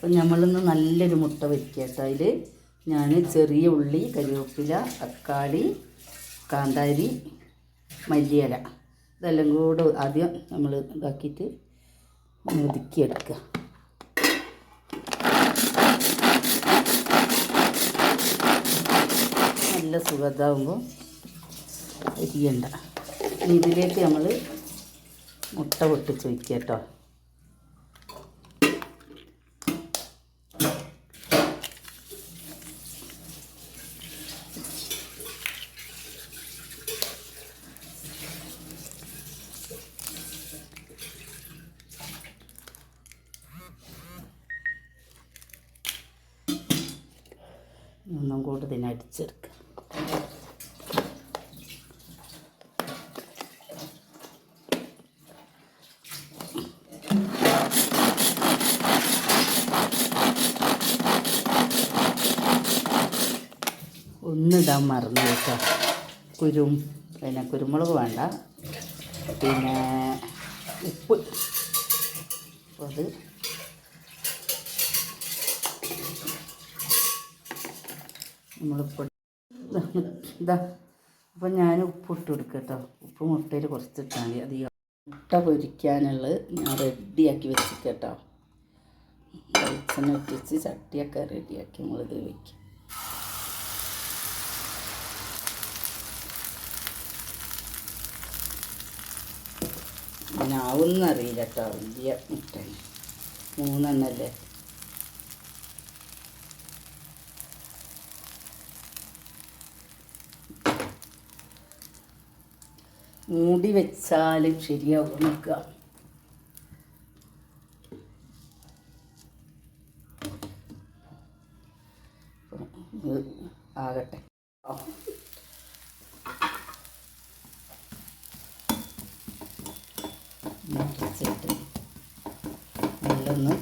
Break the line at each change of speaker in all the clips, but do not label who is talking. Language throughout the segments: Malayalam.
അപ്പം നമ്മളിന്ന് നല്ലൊരു മുട്ട വെക്കട്ടോ അതിൽ ഞാൻ ചെറിയ ഉള്ളി കരിവേപ്പില തക്കാളി കാന്താരി മല്ലിയില. ഇതെല്ലാം കൂടെ ആദ്യം നമ്മൾ ഇതാക്കിയിട്ട് ഒതുക്കിയെടുക്കുക നല്ല സുഖതാവുമ്പോൾ എരിയണ്ട ഇനി ഇതിലേക്ക് നമ്മൾ മുട്ട പൊട്ടിച്ച് വയ്ക്കുക കേട്ടോ ഒന്നും കൂടി ഇതിനെ അടിച്ചെടുക്കുക ഒന്നിടാൻ മറന്നു കേട്ടോ. കുരും പിന്നെ കുരുമുളക് വേണ്ട. പിന്നെ ഉപ്പ്. അപ്പോൾ അത് പൊടി ഇതാ അപ്പം ഞാൻ ഉപ്പ് ഇട്ട് കൊടുക്കട്ടോ. ഉപ്പ് മുട്ടയിൽ കുറച്ചിട്ടാൽ മതി. അധികം മുട്ട പൊരിക്കാനുള്ളത് ഞാൻ റെഡിയാക്കി വെച്ചിട്ടോ വെളിച്ചെണ്ണ ഇട്ടിച്ച് ചട്ടിയൊക്കെ റെഡിയാക്കി നമ്മളിത് വയ്ക്കും അങ്ങനെ അറിയില്ല കേട്ടോ വലിയ മുട്ട മൂന്നെണ്ണല്ലേ? മൂടി വെച്ചാലും ശരിയാവും നോക്കുക ആകട്ടെ. നല്ലൊന്ന്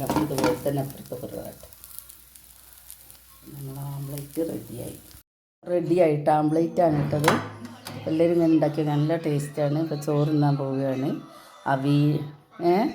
നല്ല ഇതുപോലെ തന്നെ അപ്പുറത്ത് കുറവായിട്ട് നമ്മൾ ആംപ്ലേറ്റ് റെഡിയായി റെഡി ആയിട്ട് ആംപ്ലേറ്റ് ആണ് ഇട്ടത്. എല്ലാവരും ഇങ്ങനെ ഉണ്ടാക്കിയത്. നല്ല ടേസ്റ്റാണ് ഇപ്പോൾ ചോറുണ്ണാൻ പോവുകയാണ്. അവി ഏ?